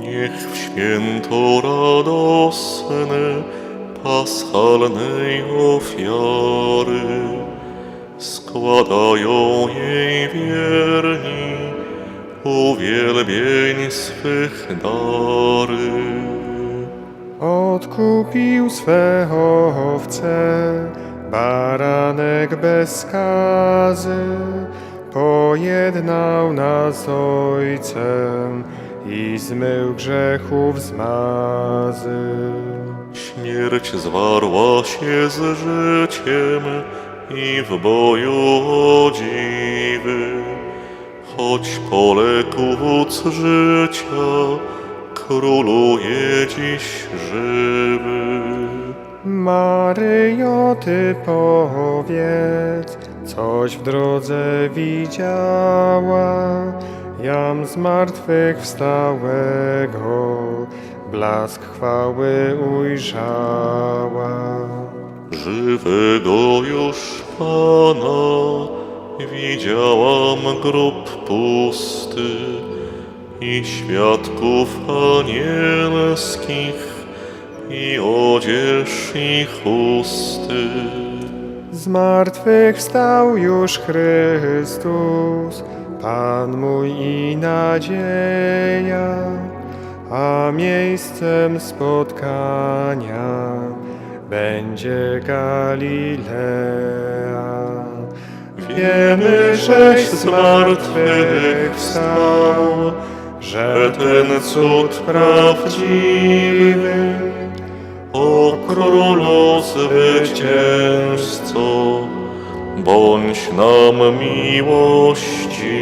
Niech w święto radosne paschalnej ofiary składają jej wierni uwielbień swych dary. Odkupił swe owce, baranek bez skazy, pojednał nas z Ojcem i zmył grzechów zmazy. Śmierć zwarła się z życiem i w boju o dziwy, choć wódz życia, króluje dziś żywy. Maryjo, Ty powiedz, coś w drodze widziała, jam z martwych wstałego, blask chwały ujrzała. Żywego już Pana widziałam grób pusty i świadków anielskich i odzież i chusty. Z martwych wstał już Chrystus, Pan mój i nadzieja, a miejscem spotkania będzie Galilea. Wiemy, żeś z martwych wstał, że ten cud prawdziwy O królu zwycięzco, bądź nam miłościwy.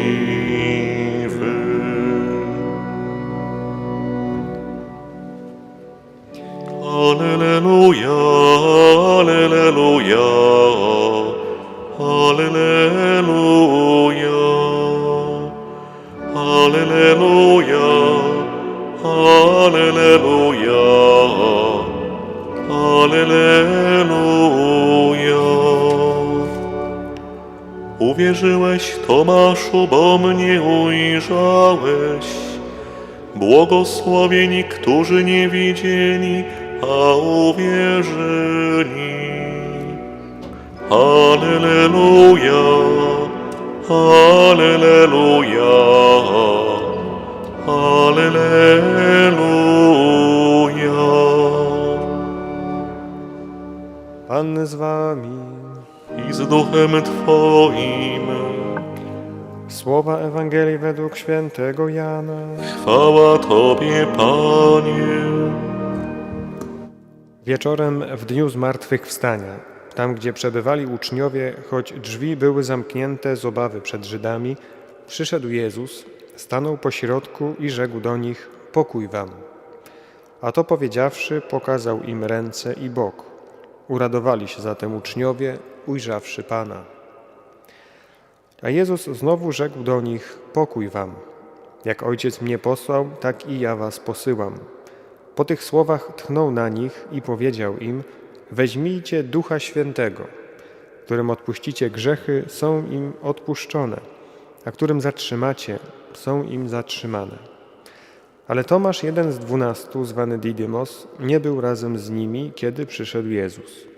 Alleluja, alleluja, alleluja, alleluja, Uwierzyłeś, Tomaszu, bo mnie ujrzałeś. Błogosławieni, którzy nie widzieli, a uwierzyli. Alleluja, alleluja, alleluja. Pan z wami. I z duchem Twoim, Słowa Ewangelii według świętego Jana. chwała Tobie, Panie. Wieczorem w dniu zmartwychwstania, tam gdzie przebywali uczniowie, choć drzwi były zamknięte z obawy przed Żydami, przyszedł Jezus, stanął pośrodku i rzekł do nich: Pokój wam. A to powiedziawszy, pokazał im ręce i bok. Uradowali się zatem uczniowie, ujrzawszy Pana. A Jezus znowu rzekł do nich: Pokój wam. Jak ojciec mnie posłał, tak i ja was posyłam. Po tych słowach tchnął na nich i powiedział im: Weźmijcie ducha świętego, którym odpuścicie grzechy, są im odpuszczone, a którym zatrzymacie, są im zatrzymane. Ale Tomasz, jeden z dwunastu, zwany Didymos, nie był razem z nimi, kiedy przyszedł Jezus.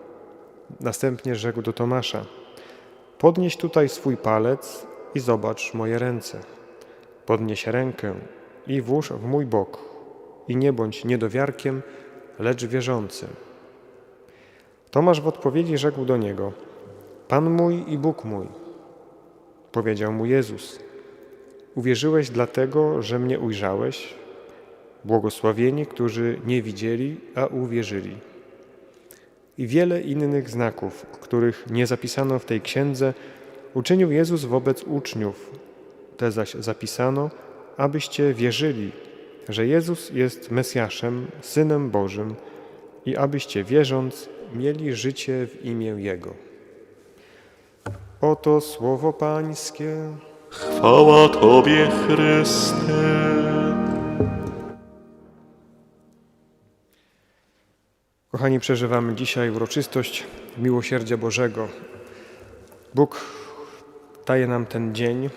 Następnie rzekł do Tomasza: Podnieś tutaj swój palec i zobacz moje ręce. Podnieś rękę i włóż w mój bok i nie bądź niedowiarkiem, lecz wierzącym. Tomasz w odpowiedzi rzekł do niego: Pan mój i Bóg mój. Powiedział mu Jezus: Uwierzyłeś dlatego, że mnie ujrzałeś? Błogosławieni, którzy nie widzieli, a uwierzyli. I wiele innych znaków, których nie zapisano w tej księdze, uczynił Jezus wobec uczniów. Te zaś zapisano, abyście wierzyli, że Jezus jest Mesjaszem, Synem Bożym i abyście wierząc mieli życie w imię Jego. Oto słowo Pańskie. Chwała Tobie, Chryste. Kochani, przeżywamy dzisiaj uroczystość miłosierdzia Bożego. Bóg daje nam ten dzień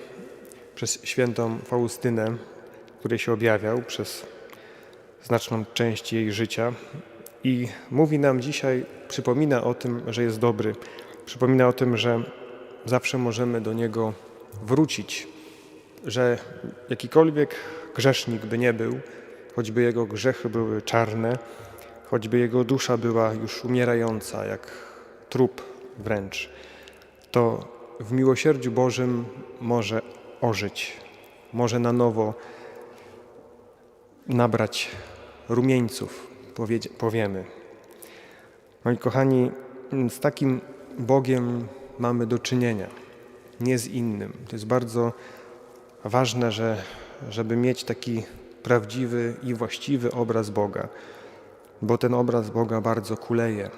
przez świętą Faustynę, który się objawiał przez znaczną część jej życia i mówi nam dzisiaj, przypomina o tym, że jest dobry, przypomina o tym, że zawsze możemy do Niego wrócić, że jakikolwiek grzesznik by nie był, choćby jego grzechy były czarne, choćby jego dusza była już umierająca, jak trup wręcz, to w miłosierdziu Bożym może ożyć, może na nowo nabrać rumieńców, powiemy. Moi kochani, z takim Bogiem mamy do czynienia, nie z innym. To jest bardzo ważne, że, żeby mieć taki prawdziwy i właściwy obraz Boga, bo ten obraz Boga bardzo kuleje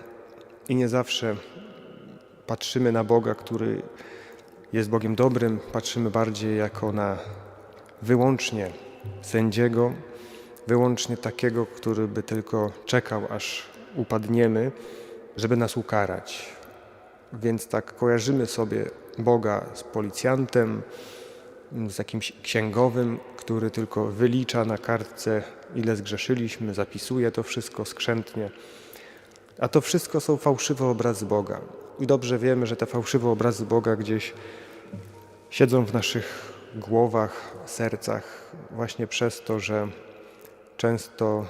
i nie zawsze patrzymy na Boga, który jest Bogiem dobrym, patrzymy bardziej jako na wyłącznie sędziego, wyłącznie takiego, który by tylko czekał, aż upadniemy, żeby nas ukarać. Więc tak kojarzymy sobie Boga z policjantem, z jakimś księgowym, który tylko wylicza na kartce, ile zgrzeszyliśmy, zapisuje to wszystko skrzętnie. A to wszystko są fałszywe obrazy Boga. I dobrze wiemy, że te fałszywe obrazy Boga gdzieś siedzą w naszych głowach, sercach, właśnie przez to, że często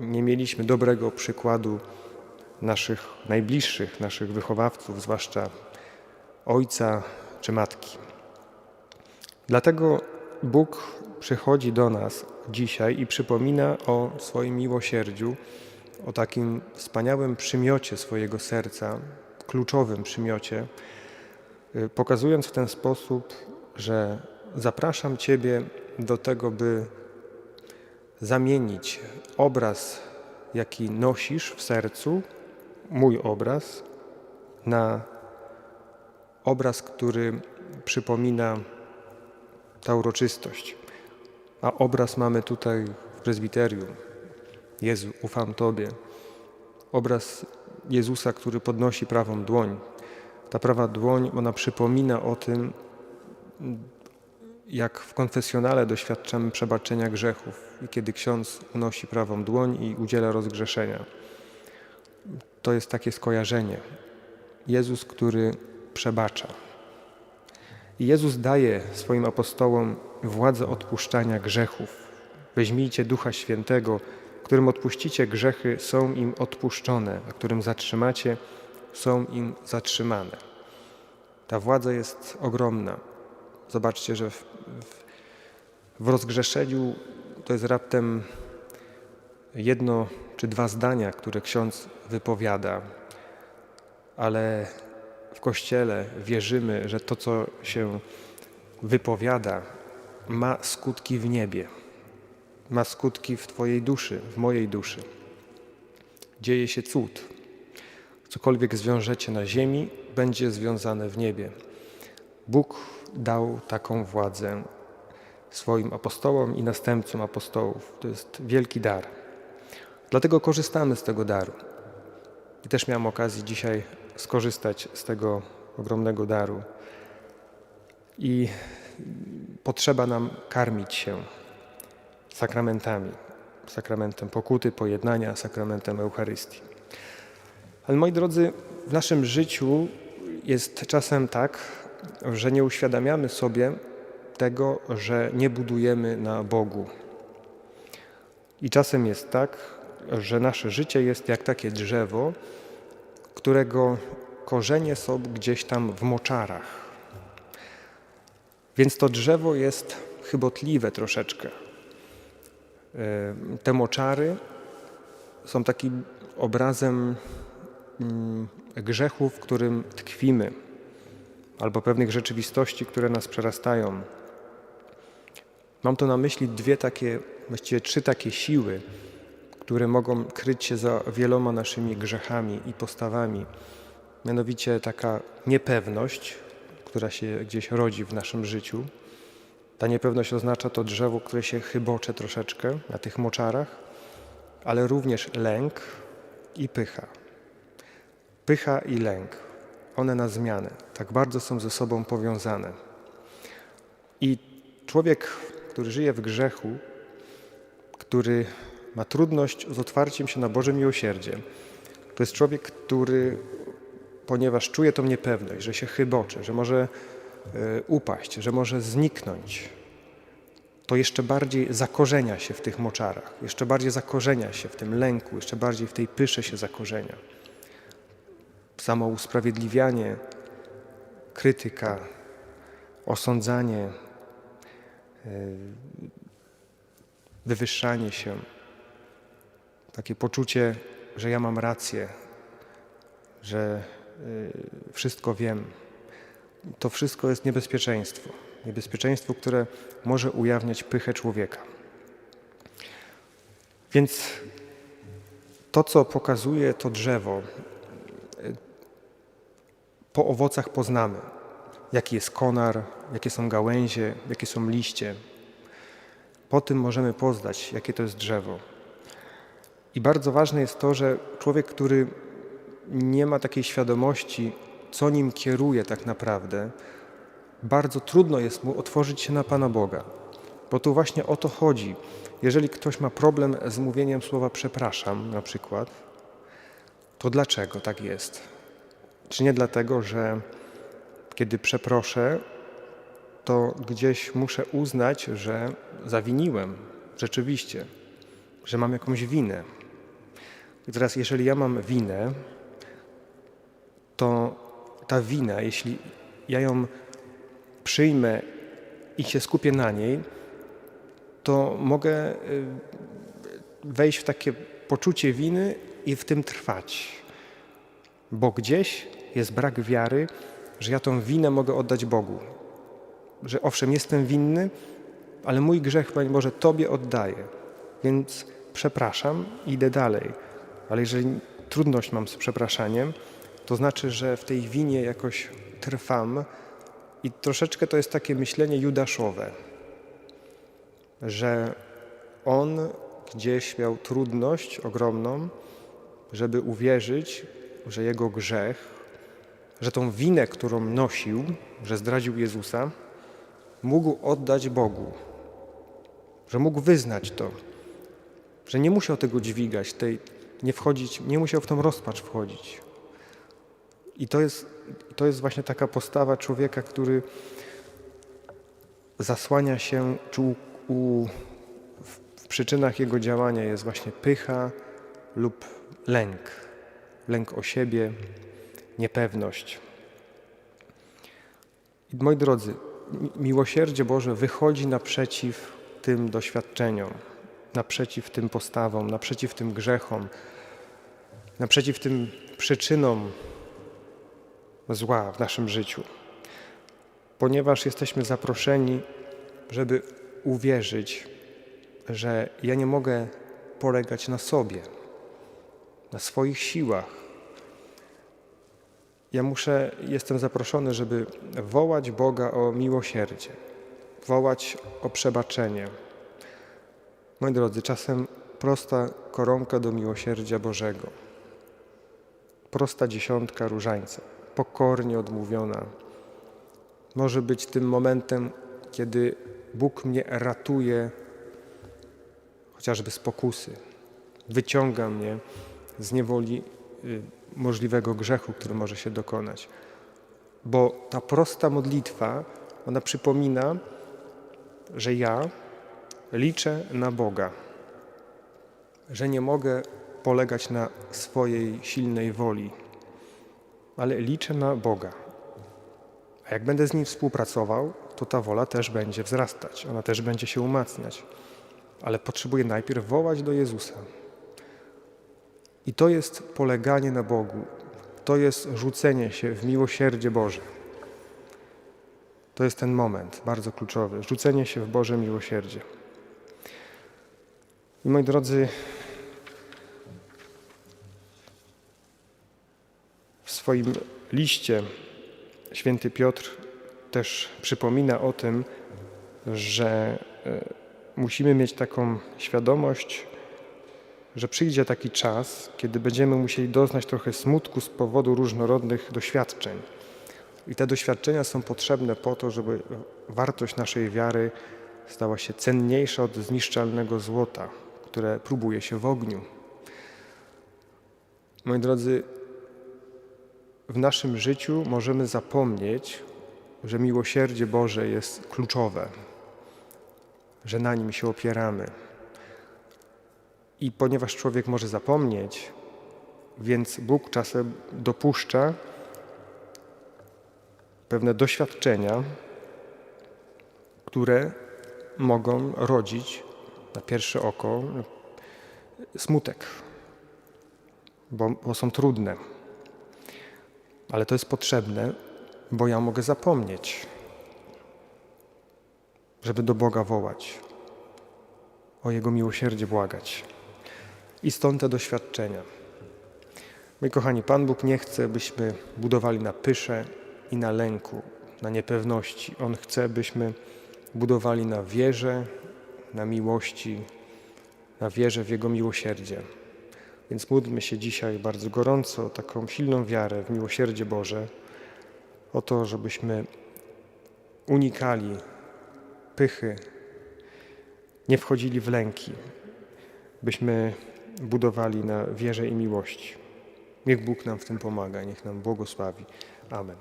nie mieliśmy dobrego przykładu naszych najbliższych, naszych wychowawców, zwłaszcza ojca czy matki. Dlatego Bóg przychodzi do nas dzisiaj i przypomina o swoim miłosierdziu, o takim wspaniałym przymiocie swojego serca, kluczowym przymiocie, y, pokazując w ten sposób, że zapraszam Ciebie do tego, by zamienić obraz, jaki nosisz w sercu, mój obraz, na obraz, który przypomina ta uroczystość. A obraz mamy tutaj w prezbiterium. Jezu, ufam Tobie. Obraz Jezusa, który podnosi prawą dłoń. Ta prawa dłoń, ona przypomina o tym, jak w konfesjonale doświadczamy przebaczenia grzechów i kiedy ksiądz unosi prawą dłoń i udziela rozgrzeszenia. To jest takie skojarzenie. Jezus, który przebacza. Jezus daje swoim apostołom władzę odpuszczania grzechów. Weźmijcie Ducha Świętego, którym odpuścicie grzechy, są im odpuszczone, a którym zatrzymacie, są im zatrzymane. Ta władza jest ogromna. Zobaczcie, że w, w, w rozgrzeszeniu to jest raptem jedno czy dwa zdania, które ksiądz wypowiada, ale w Kościele wierzymy, że to, co się wypowiada, ma skutki w niebie, ma skutki w Twojej duszy, w mojej duszy. Dzieje się cud. Cokolwiek zwiążecie na ziemi, będzie związane w niebie. Bóg dał taką władzę swoim apostołom i następcom apostołów. To jest wielki dar. Dlatego korzystamy z tego daru. I też miałem okazję dzisiaj skorzystać z tego ogromnego daru. I potrzeba nam karmić się sakramentami, sakramentem pokuty, pojednania, sakramentem Eucharystii. Ale moi drodzy, w naszym życiu jest czasem tak, że nie uświadamiamy sobie tego, że nie budujemy na Bogu. I czasem jest tak, że nasze życie jest jak takie drzewo, którego korzenie są gdzieś tam w moczarach. Więc to drzewo jest chybotliwe troszeczkę. E, Te moczary są takim obrazem mm, grzechu, w którym tkwimy, albo pewnych rzeczywistości, które nas przerastają. Mam tu na myśli dwie takie, właściwie trzy takie siły, które mogą kryć się za wieloma naszymi grzechami i postawami. Mianowicie taka niepewność, która się gdzieś rodzi w naszym życiu. Ta niepewność oznacza to drzewo, które się chybocze troszeczkę na tych moczarach, ale również lęk i pycha. Pycha i lęk, one na zmianę, tak bardzo są ze sobą powiązane. I człowiek, który żyje w grzechu, który ma trudność z otwarciem się na Boże miłosierdzie, to jest człowiek, który, ponieważ czuje tą niepewność, że się chybocze, że może e, upaść, że może zniknąć, to jeszcze bardziej zakorzenia się w tych moczarach, jeszcze bardziej zakorzenia się w tym lęku, jeszcze bardziej w tej pysze się zakorzenia. Samo usprawiedliwianie, krytyka, osądzanie, yy, wywyższanie się, takie poczucie, że ja mam rację, że yy, wszystko wiem. To wszystko jest niebezpieczeństwo. Niebezpieczeństwo, które może ujawniać pychę człowieka. Więc to, co pokazuje to drzewo, y, po owocach poznamy, jaki jest konar, jakie są gałęzie, jakie są liście. Po tym możemy poznać, jakie to jest drzewo. I bardzo ważne jest to, że człowiek, który nie ma takiej świadomości, co nim kieruje tak naprawdę, bardzo trudno jest mu otworzyć się na Pana Boga. Bo tu właśnie o to chodzi. Jeżeli ktoś ma problem z mówieniem słowa przepraszam, na przykład, to dlaczego tak jest? Czy nie dlatego, że kiedy przeproszę, to gdzieś muszę uznać, że zawiniłem rzeczywiście, że mam jakąś winę. Teraz, jeżeli ja mam winę, to ta wina, jeśli ja ją przyjmę i się skupię na niej, to mogę y, wejść w takie poczucie winy i w tym trwać. Bo gdzieś jest brak wiary, że ja tą winę mogę oddać Bogu. Że owszem, jestem winny, ale mój grzech, Panie Boże, Tobie oddaję. Więc przepraszam, idę dalej. Ale jeżeli trudność mam z przepraszaniem, to znaczy, że w tej winie jakoś trwam, i troszeczkę to jest takie myślenie judaszowe, że on gdzieś miał trudność ogromną, żeby uwierzyć, że jego grzech, że tą winę, którą nosił, że zdradził Jezusa, mógł oddać Bogu, że mógł wyznać to, że nie musiał tego dźwigać, tej, nie wchodzić, nie musiał w tą rozpacz wchodzić. I to jest, to jest właśnie taka postawa człowieka, który zasłania się, czy u, u, w, przyczynach jego działania jest właśnie pycha lub lęk. Lęk o siebie, niepewność. I moi drodzy, mi- miłosierdzie Boże wychodzi naprzeciw tym doświadczeniom, naprzeciw tym postawom, naprzeciw tym grzechom, naprzeciw tym przyczynom zła w naszym życiu, ponieważ jesteśmy zaproszeni, żeby uwierzyć, że ja nie mogę polegać na sobie, na swoich siłach. Ja muszę, jestem zaproszony, żeby wołać Boga o miłosierdzie, wołać o przebaczenie. Moi drodzy, czasem prosta koronka do miłosierdzia Bożego, prosta dziesiątka różańca pokornie odmówiona. Może być tym momentem, kiedy Bóg mnie ratuje chociażby z pokusy, wyciąga mnie z niewoli y, możliwego grzechu, który może się dokonać. Bo ta prosta modlitwa, ona przypomina, że ja liczę na Boga, że nie mogę polegać na swojej silnej woli ale liczę na Boga. A jak będę z Nim współpracował, to ta wola też będzie wzrastać, ona też będzie się umacniać. Ale potrzebuję najpierw wołać do Jezusa. I to jest poleganie na Bogu, to jest rzucenie się w miłosierdzie Boże. To jest ten moment bardzo kluczowy rzucenie się w Boże miłosierdzie. I moi drodzy, w swoim liście święty Piotr też przypomina o tym, że e, musimy mieć taką świadomość, że przyjdzie taki czas, kiedy będziemy musieli doznać trochę smutku z powodu różnorodnych doświadczeń. I te doświadczenia są potrzebne po to, żeby wartość naszej wiary stała się cenniejsza od zniszczalnego złota, które próbuje się w ogniu. Moi drodzy, w naszym życiu możemy zapomnieć, że miłosierdzie Boże jest kluczowe, że na nim się opieramy. I ponieważ człowiek może zapomnieć, więc Bóg czasem dopuszcza pewne doświadczenia, które mogą rodzić na pierwsze oko smutek, bo, bo są trudne. Ale to jest potrzebne, bo ja mogę zapomnieć, żeby do Boga wołać, o Jego miłosierdzie błagać. I stąd te doświadczenia. Moi kochani, Pan Bóg nie chce, byśmy budowali na pysze i na lęku, na niepewności. On chce, byśmy budowali na wierze, na miłości, na wierze w Jego miłosierdzie. Więc módlmy się dzisiaj bardzo gorąco o taką silną wiarę w miłosierdzie Boże, o to, żebyśmy unikali pychy, nie wchodzili w lęki, byśmy budowali na wierze i miłości. Niech Bóg nam w tym pomaga, niech nam błogosławi. Amen.